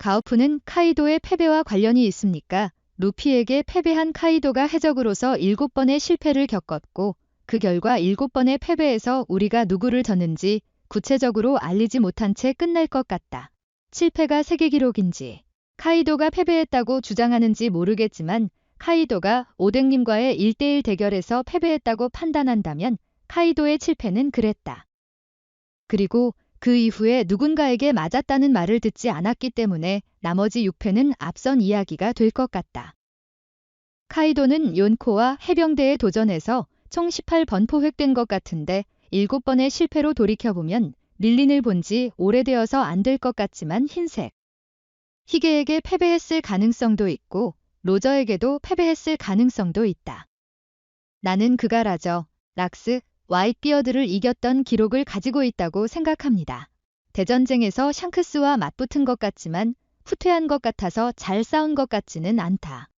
가오프는 카이도의 패배와 관련이 있습니까? 루피에게 패배한 카이도가 해적으로서 7번의 실패를 겪었고 그 결과 7번의 패배에서 우리가 누구를 졌는지 구체적으로 알리지 못한 채 끝날 것 같다. 실패가 세계 기록인지 카이도가 패배했다고 주장하는지 모르겠지만 카이도가 오뎅님과의 1대1 대결에서 패배했다고 판단한다면 카이도의 실패는 그랬다. 그리고 그 이후에 누군가에게 맞았다는 말을 듣지 않았기 때문에 나머지 6패는 앞선 이야기가 될 것 같다. 카이도는 연코와 해병대에 도전해서 총 18번 포획된 것 같은데 7번의 실패로 돌이켜보면 릴린을 본 지 오래되어서 안 될 것 같지만 흰색. 희게에게 패배했을 가능성도 있고 로저에게도 패배했을 가능성도 있다. 나는 그가 라저, 락스, 와이비어드를 이겼던 기록을 가지고 있다고 생각합니다. 대전쟁에서 샹크스와 맞붙은 것 같지만 후퇴한 것 같아서 잘 싸운 것 같지는 않다.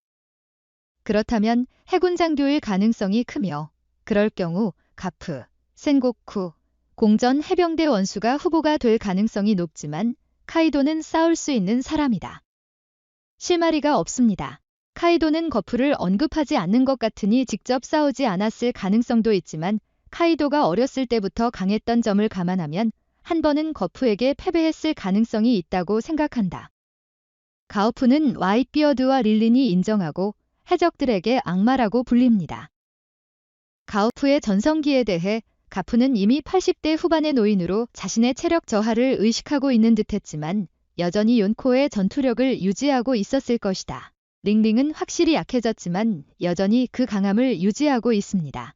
그렇다면 해군 장교일 가능성이 크며 그럴 경우 가프, 센고쿠, 공전 해병대 원수가 후보가 될 가능성이 높지만 카이도는 싸울 수 있는 사람이다. 실마리가 없습니다. 카이도는 거프를 언급하지 않는 것 같으니 직접 싸우지 않았을 가능성도 있지만 카이도가 어렸을 때부터 강했던 점을 감안하면 한 번은 거프에게 패배했을 가능성이 있다고 생각한다. 가오프는 와이비어드와 릴린이 인정하고 해적들에게 악마라고 불립니다. 가오프의 전성기에 대해 가프는 이미 80대 후반의 노인으로 자신의 체력 저하를 의식하고 있는 듯했지만 여전히 연코의 전투력을 유지하고 있었을 것이다. 링링은 확실히 약해졌지만 여전히 그 강함을 유지하고 있습니다.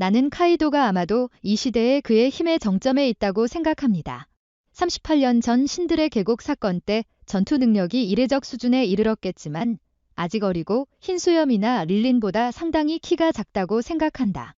나는 카이도가 아마도 이 시대에 그의 힘의 정점에 있다고 생각합니다. 38년 전 신들의 계곡 사건 때 전투 능력이 이례적 수준에 이르렀겠지만 아직 어리고 흰수염이나 릴린보다 상당히 키가 작다고 생각한다.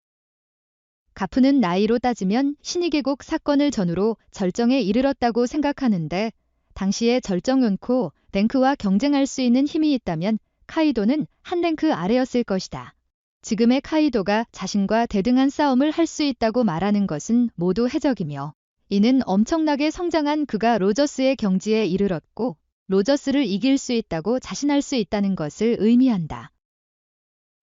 가프는 나이로 따지면 신의계곡 사건을 전후로 절정에 이르렀다고 생각하는데 당시에 절정 연코 랭크와 경쟁할 수 있는 힘이 있다면 카이도는 한 랭크 아래였을 것이다. 지금의 카이도가 자신과 대등한 싸움을 할 수 있다고 말하는 것은 모두 해적이며 이는 엄청나게 성장한 그가 로저스의 경지에 이르렀고 로저스를 이길 수 있다고 자신할 수 있다는 것을 의미한다.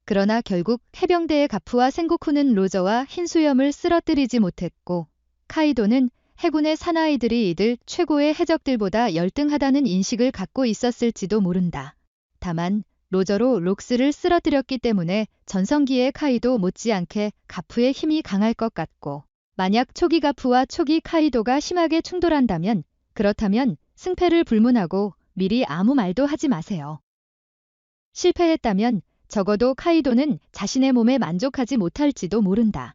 그러나 결국 해병대의 가프와 생고쿠는 로저와 흰수염을 쓰러뜨리지 못했고 카이도는 해군의 사나이들이 이들 최고의 해적들보다 열등하다는 인식을 갖고 있었을지도 모른다. 다만 로저로 록스를 쓰러뜨렸기 때문에 전성기의 카이도 못지않게 가프의 힘이 강할 것 같고 만약 초기 가프와 초기 카이도가 심하게 충돌한다면 그렇다면 승패를 불문하고 미리 아무 말도 하지 마세요. 실패했다면 적어도 카이도는 자신의 몸에 만족하지 못할지도 모른다.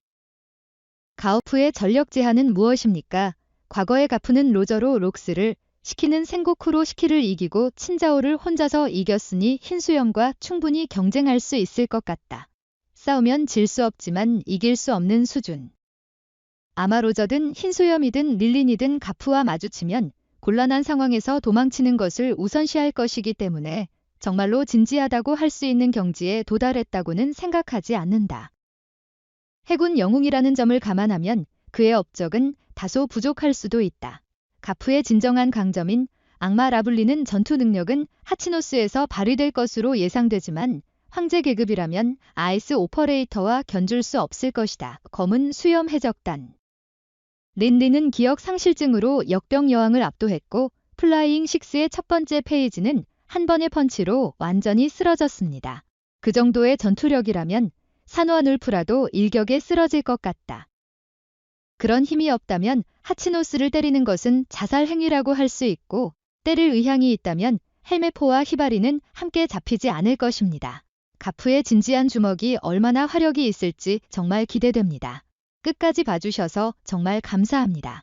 가오프의 전력 제한은 무엇입니까? 과거의 가프는 로저로 록스를 시키는 생고쿠로 시키를 이기고 친자오를 혼자서 이겼으니 흰수염과 충분히 경쟁할 수 있을 것 같다. 싸우면 질 수 없지만 이길 수 없는 수준. 아마 로저든 흰수염이든 릴린이든 가프와 마주치면 곤란한 상황에서 도망치는 것을 우선시할 것이기 때문에 정말로 진지하다고 할 수 있는 경지에 도달했다고는 생각하지 않는다. 해군 영웅이라는 점을 감안하면 그의 업적은 다소 부족할 수도 있다. 가프의 진정한 강점인 악마 라블리는 전투 능력은 하치노스에서 발휘될 것으로 예상되지만 황제 계급이라면 아이스 오퍼레이터와 견줄 수 없을 것이다. 검은 수염 해적단 린리는 기억 상실증으로 역병 여왕을 압도했고 플라이잉 식스의 첫 번째 페이지는 한 번의 펀치로 완전히 쓰러졌습니다. 그 정도의 전투력이라면 산화 눌프라도 일격에 쓰러질 것 같다. 그런 힘이 없다면 하치노스를 때리는 것은 자살 행위라고 할 수 있고 때릴 의향이 있다면 헬메포와 히바리는 함께 잡히지 않을 것입니다. 가프의 진지한 주먹이 얼마나 화력이 있을지 정말 기대됩니다. 끝까지 봐주셔서 정말 감사합니다.